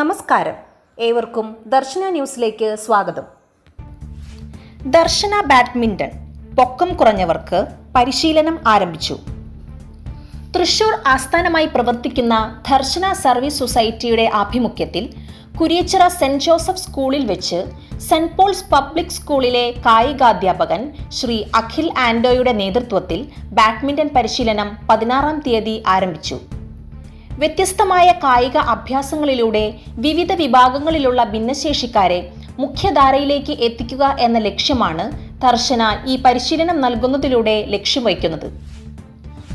നമസ്കാരം. ഏവർക്കും ദർശന ന്യൂസിലേക്ക് സ്വാഗതം. ദർശന ബാഡ്മിന്റൺ പൊക്കം കുറഞ്ഞവർക്ക് പരിശീലനം ആരംഭിച്ചു. തൃശൂർ ആസ്ഥാനമായി പ്രവർത്തിക്കുന്ന ദർശന സർവീസ് സൊസൈറ്റിയുടെ ആഭിമുഖ്യത്തിൽ കുരിയച്ചിറ സെന്റ് ജോസഫ് സ്കൂളിൽ വെച്ച് സെന്റ് പോൾസ് പബ്ലിക് സ്കൂളിലെ കായികാധ്യാപകൻ ശ്രീ അഖിൽ ആൻഡോയുടെ നേതൃത്വത്തിൽ ബാഡ്മിന്റൺ പരിശീലനം പതിനാറാം തീയതി ആരംഭിച്ചു. വ്യത്യസ്തമായ കായിക അഭ്യാസങ്ങളിലൂടെ വിവിധ വിഭാഗങ്ങളിലുള്ള ഭിന്നശേഷിക്കാരെ മുഖ്യധാരയിലേക്ക് എത്തിക്കുക എന്ന ലക്ഷ്യമാണ് ദർശന ഈ പരിശീലനം നൽകുന്നതിലൂടെ ലക്ഷ്യം വയ്ക്കുന്നത്.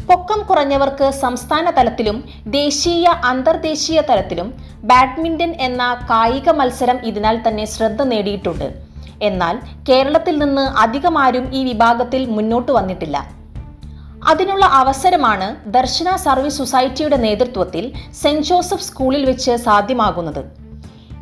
പൊക്കം കുറഞ്ഞവർക്ക് സംസ്ഥാന തലത്തിലും ദേശീയ അന്തർദേശീയ തലത്തിലും ബാഡ്മിന്റൺ എന്ന കായിക മത്സരം ഇതിനാൽ തന്നെ ശ്രദ്ധ നേടിയിട്ടുണ്ട്. എന്നാൽ കേരളത്തിൽ നിന്ന് അധികമാരും ഈ വിഭാഗത്തിൽ മുന്നോട്ട് വന്നിട്ടില്ല. അതിനുള്ള അവസരമാണ് ദർശന സർവീസ് സൊസൈറ്റിയുടെ നേതൃത്വത്തിൽ സെന്റ് ജോസഫ് സ്കൂളിൽ വെച്ച് സാധ്യമാകുന്നത്.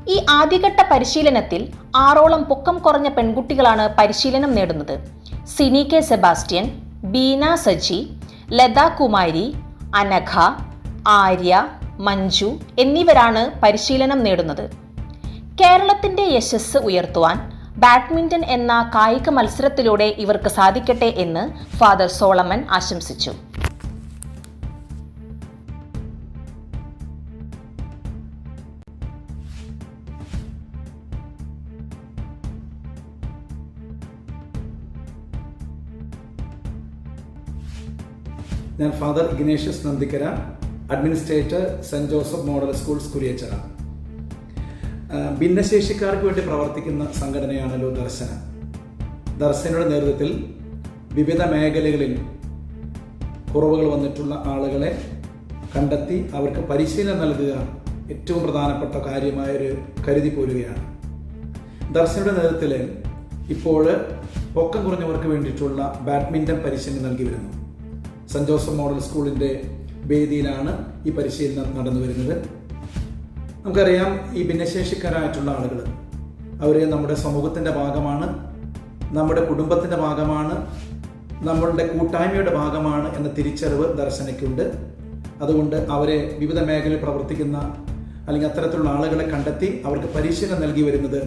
ഈ ആദ്യഘട്ട പരിശീലനത്തിൽ ആറോളം പൊക്കം കുറഞ്ഞ പെൺകുട്ടികളാണ് പരിശീലനം നേടുന്നത്. സിനി കെ സെബാസ്റ്റ്യൻ ബീന സജി ലത കുമാരി അനഘ ആര്യ മഞ്ജു എന്നിവരാണ് പരിശീലനം നേടുന്നത്. കേരളത്തിന്റെ യശസ് ഉയർത്തുവാൻ ബാഡ്മിന്റൺ എന്ന കായിക മത്സരത്തിലൂടെ ഇവർക്ക് സാധിക്കട്ടെ എന്ന് ഫാദർ സോളമൻ ആശംസിച്ചു. ഞാൻ father Ignatius Nandikkara administrator saint Joseph model school Kuriachira. ആ, ഭിന്നശേഷിക്കാർക്ക് വേണ്ടി പ്രവർത്തിക്കുന്ന സംഘടനയാണല്ലോ ദർശന. ദർശനയുടെ നേതൃത്വത്തിൽ വിവിധ മേഖലകളിൽ കുറവുകൾ വന്നിട്ടുള്ള ആളുകളെ കണ്ടെത്തി അവർക്ക് പരിശീലനം നൽകുക ഏറ്റവും പ്രധാനപ്പെട്ട കാര്യമായൊരു കരുതി പോരുകയാണ്. ദർശനയുടെ നേതൃത്വത്തിൽ ഇപ്പോൾ പൊക്കം കുറഞ്ഞവർക്ക് വേണ്ടിയിട്ടുള്ള ബാഡ്മിന്റൺ പരിശീലനം നൽകി വരുന്നു. സെന്റ് ജോസഫ് മോഡൽ സ്കൂളിന്റെ വേദിയിലാണ് ഈ പരിശീലനം നടന്നു വരുന്നത് നമുക്കറിയാം ഈ ഭിന്നശേഷിക്കാരായിട്ടുള്ള ആളുകൾ. അവർ നമ്മുടെ സമൂഹത്തിന്റെ ഭാഗമാണ് നമ്മുടെ കുടുംബത്തിന്റെ ഭാഗമാണ് നമ്മളുടെ കൂട്ടായ്മയുടെ ഭാഗമാണ് എന്ന തിരിച്ചറിവ് ദർശനയ്ക്കുണ്ട്. അതുകൊണ്ട് അവരെ വിവിധ മേഖലയിൽ പ്രവർത്തിക്കുന്ന അല്ലെങ്കിൽ അത്തരത്തിലുള്ള ആളുകളെ കണ്ടെത്തി അവർക്ക് പരിശീലനം നൽകി വരുന്നത്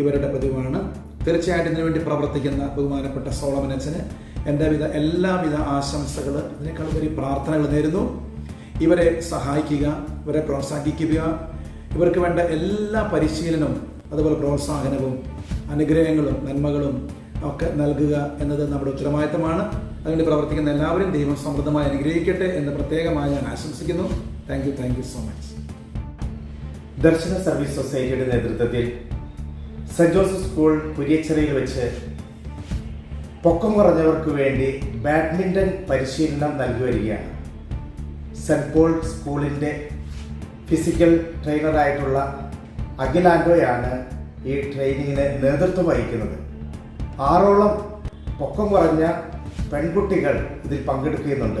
ഇവരുടെ പതിവാണ് തീർച്ചയായിട്ടും ഇതിനുവേണ്ടി പ്രവർത്തിക്കുന്ന ബഹുമാനപ്പെട്ട സോളമനച്ചന് എന്റെ വിധ എല്ലാവിധ ആശംസകൾ ഇതിനേക്കാൾ ഉപരി പ്രാർത്ഥനകൾ നേരുന്നു. ഇവരെ സഹായിക്കുക ഇവരെ പ്രോത്സാഹിപ്പിക്കുക ഇവർക്ക് വേണ്ട എല്ലാ പരിശീലനവും അതുപോലെ പ്രോത്സാഹനവും അനുഗ്രഹങ്ങളും നന്മകളും ഒക്കെ നൽകുക എന്നത് നമ്മുടെ ഉത്തരവാദിത്തമാണ്. അതുകൊണ്ട് പ്രവർത്തിക്കുന്ന എല്ലാവരും ദൈവം സമൃദ്ധമായി അനുഗ്രഹിക്കട്ടെ എന്ന് പ്രത്യേകമായി ഞാൻ ആശംസിക്കുന്നു. Thank you thank you so much Darshana service സൊസൈറ്റിയുടെ നേതൃത്വത്തിൽ സെന്റ് ജോസഫ് സ്കൂൾ കുരിയച്ചിറയിൽ വെച്ച് പൊക്കം കുറഞ്ഞവർക്ക് വേണ്ടി ബാഡ്മിന്റൺ പരിശീലനം നൽകി വരികയാണ്. സെന്റ് പോൾ സ്കൂളിന്റെ ഫിസിക്കൽ ട്രെയിനറായിട്ടുള്ള അഖിലാൻഡോയാണ് ഈ ട്രെയിനിങ്ങിന് നേതൃത്വം വഹിക്കുന്നത്. ആറോളം പൊക്കം കുറഞ്ഞ പെൺകുട്ടികൾ ഇതിൽ പങ്കെടുക്കുന്നുണ്ട്.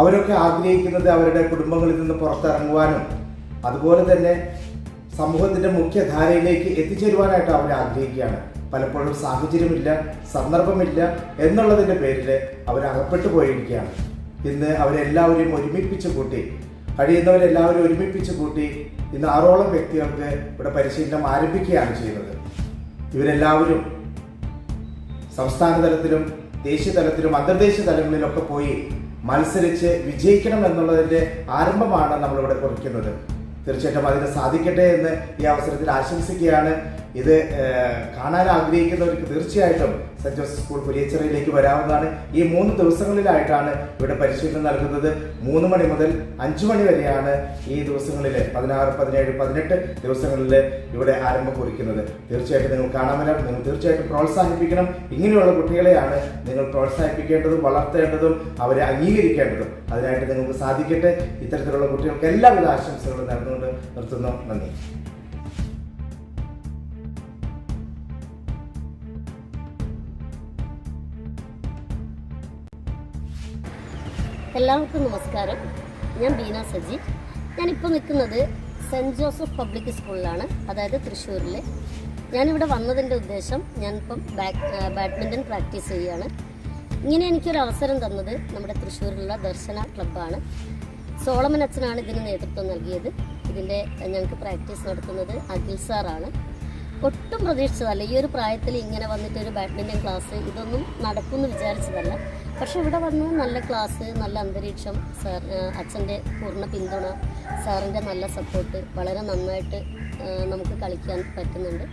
അവരൊക്കെ ആഗ്രഹിക്കുന്നത് അവരുടെ കുടുംബങ്ങളിൽ നിന്ന് പുറത്തിറങ്ങുവാനും അതുപോലെ തന്നെ സമൂഹത്തിന്റെ മുഖ്യധാരയിലേക്ക് എത്തിച്ചേരുവാനായിട്ട് അവർ ആഗ്രഹിക്കുകയാണ്. പലപ്പോഴും സാഹചര്യമില്ല സന്ദർഭമില്ല എന്നുള്ളതിന്റെ പേരിൽ അവർ അകപ്പെട്ടു പോയിരിക്കുകയാണ് ഇന്ന് അവരെല്ലാവരെയും ഒരുമിപ്പിച്ച് കൂട്ടി കഴിയുന്നവരെല്ലാവരും ഒരുമിപ്പിച്ച് കൂട്ടി ഇന്ന് ആറോളം വ്യക്തികൾക്ക് ഇവിടെ പരിശീലനം ആരംഭിക്കുകയാണ് ചെയ്യുന്നത്. ഇവരെല്ലാവരും സംസ്ഥാന തലത്തിലും ദേശീയ തലത്തിലും അന്തർദേശീയ തലങ്ങളിലൊക്കെ പോയി മത്സരിച്ച് വിജയിക്കണം എന്നുള്ളതിന്റെ ആരംഭമാണ് നമ്മളിവിടെ കുറിക്കുന്നത്. തീർച്ചയായിട്ടും അതിന് സാധിക്കട്ടെ എന്ന് ഈ അവസരത്തിൽ ആശംസിക്കുകയാണ്. ഇത് കാണാൻ ആഗ്രഹിക്കുന്നവർക്ക് തീർച്ചയായിട്ടും സെന്റ് ജോസഫ് സ്കൂൾ പുലിയച്ചിറയിലേക്ക് വരാവുന്നതാണ്. ഈ മൂന്ന് ദിവസങ്ങളിലായിട്ടാണ് ഇവിടെ പരിശീലനം നൽകുന്നത്. മൂന്ന് മണി മുതൽ അഞ്ചു മണി വരെയാണ് ഈ ദിവസങ്ങളിൽ പതിനാറ് പതിനേഴ് പതിനെട്ട് ദിവസങ്ങളിൽ ഇവിടെ ആരംഭം കുറിക്കുന്നത്. തീർച്ചയായിട്ടും നിങ്ങൾ കാണാൻ വരാം. നിങ്ങൾ തീർച്ചയായിട്ടും പ്രോത്സാഹിപ്പിക്കണം. ഇങ്ങനെയുള്ള കുട്ടികളെയാണ് നിങ്ങൾ പ്രോത്സാഹിപ്പിക്കേണ്ടതും വളർത്തേണ്ടതും അവരെ അംഗീകരിക്കേണ്ടതും. അതിനായിട്ട് നിങ്ങൾക്ക് സാധിക്കട്ടെ. ഇത്തരത്തിലുള്ള കുട്ടികൾക്ക് എല്ലാവിധ ആശംസകളും നേർന്നുകൊണ്ട് നിർത്തുന്നു. നന്ദി. എല്ലാവർക്കും നമസ്കാരം. ഞാൻ ബീന സജി. ഞാനിപ്പോൾ നിൽക്കുന്നത് സെന്റ് ജോസഫ് പബ്ലിക് സ്കൂളിലാണ് അതായത് തൃശ്ശൂരിൽ ഞാനിവിടെ വന്നതിന്റെ ഉദ്ദേശം ഞാനിപ്പം ബാഡ്മിന്റൺ പ്രാക്ടീസ് ചെയ്യുകയാണ്. ഇങ്ങനെ എനിക്കൊരു അവസരം തന്നത് നമ്മുടെ തൃശ്ശൂരിലുള്ള ദർശന ക്ലബ്ബാണ്. സോളമൻ അച്ഛനാണ് ഇതിന് നേതൃത്വം നൽകിയത്. ഇതിന്റെ ഞങ്ങൾക്ക് പ്രാക്ടീസ് നടത്തുന്നത് അഖിൽ സാറാണ്. ഒട്ടും പ്രതീക്ഷിച്ചതല്ല. ഈ ഒരു പ്രായത്തിൽ ഇങ്ങനെ വന്നിട്ട് ഒരു ബാഡ്മിന്റൺ ക്ലാസ് ഇതൊന്നും നടക്കുമെന്ന് വിചാരിച്ചതല്ല. പക്ഷെ ഇവിടെ വന്ന് നല്ല ക്ലാസ് നല്ല അന്തരീക്ഷം സാർ അച്ഛന്റെ പൂർണ പിന്തുണ സാറിന്റെ നല്ല സപ്പോർട്ട് വളരെ നന്നായിട്ട് നമുക്ക് കളിക്കാൻ പറ്റുന്നുണ്ട്.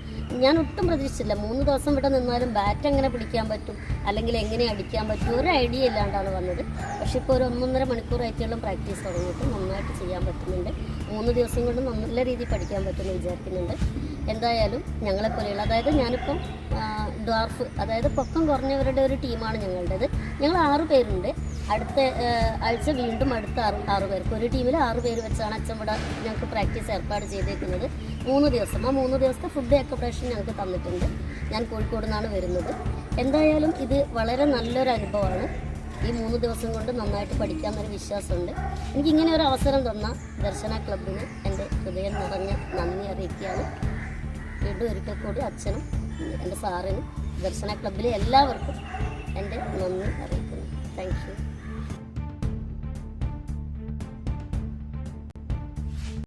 ഞാൻ ഒട്ടും പ്രതീക്ഷിച്ചില്ല. മൂന്ന് ദിവസം ഇവിടെ നിന്നാലും ബാറ്റ് എങ്ങനെ പിടിക്കാൻ പറ്റും അല്ലെങ്കിൽ എങ്ങനെ അടിക്കാൻ പറ്റും ഒരു ഐഡിയ ഇല്ലാണ്ടാണ് വന്നത്. പക്ഷേ ഇപ്പോൾ ഒരു ഒന്നൊന്നര മണിക്കൂർ ആയിട്ടുള്ള പ്രാക്ടീസ് തുടങ്ങിയിട്ട് നന്നായിട്ട് ചെയ്യാൻ പറ്റുന്നുണ്ട്. മൂന്ന് ദിവസം കൊണ്ട് നല്ല രീതിയിൽ പഠിക്കാൻ പറ്റുമെന്ന് വിചാരിക്കുന്നുണ്ട്. എന്തായാലും ഞങ്ങളെ പോലെയുള്ള അതായത് ഞാനിപ്പം ഡ്വാർഫ് അതായത് പൊക്കം കുറഞ്ഞവരുടെ ഒരു ടീമാണ് ഞങ്ങളുടേത്. ഞങ്ങൾ ആറ് പേരുണ്ട്. അടുത്ത ആഴ്ച വീണ്ടും അടുത്ത ആറ് ആറ് പേർക്ക്. ഒരു ടീമിൽ ആറ് പേര് വെച്ചാണ് അച്ഛൻ ഇവിടെ ഞങ്ങൾക്ക് പ്രാക്ടീസ് ഏർപ്പാട് ചെയ്തേക്കുന്നത്. മൂന്ന് ദിവസം. ആ മൂന്ന് ദിവസത്തെ ഫുഡ് അക്കോമഡേഷൻ ഞങ്ങൾക്ക് തന്നിട്ടുണ്ട്. ഞാൻ കോഴിക്കോട് നിന്നാണ് വരുന്നത്. എന്തായാലും ഇത് വളരെ നല്ലൊരു അനുഭവമാണ്. ഈ മൂന്ന് ദിവസം കൊണ്ട് നന്നായിട്ട് പഠിക്കാമെന്നൊരു വിശ്വാസമുണ്ട്. എനിക്ക് ഇങ്ങനെ ഒരു അവസരം തന്ന ദർശന ക്ലബിന് എന്റെ ഹൃദയം നിറഞ്ഞ നന്ദി അറിയിക്കുകയാണ്. വീണ്ടും ഒരിക്കൽ കൂടി അച്ഛനും എന്റെ സാറിനും ദർശന ക്ലബിലെ എല്ലാവർക്കും എന്റെ നന്ദി അറിയിക്കുന്നു. Thank you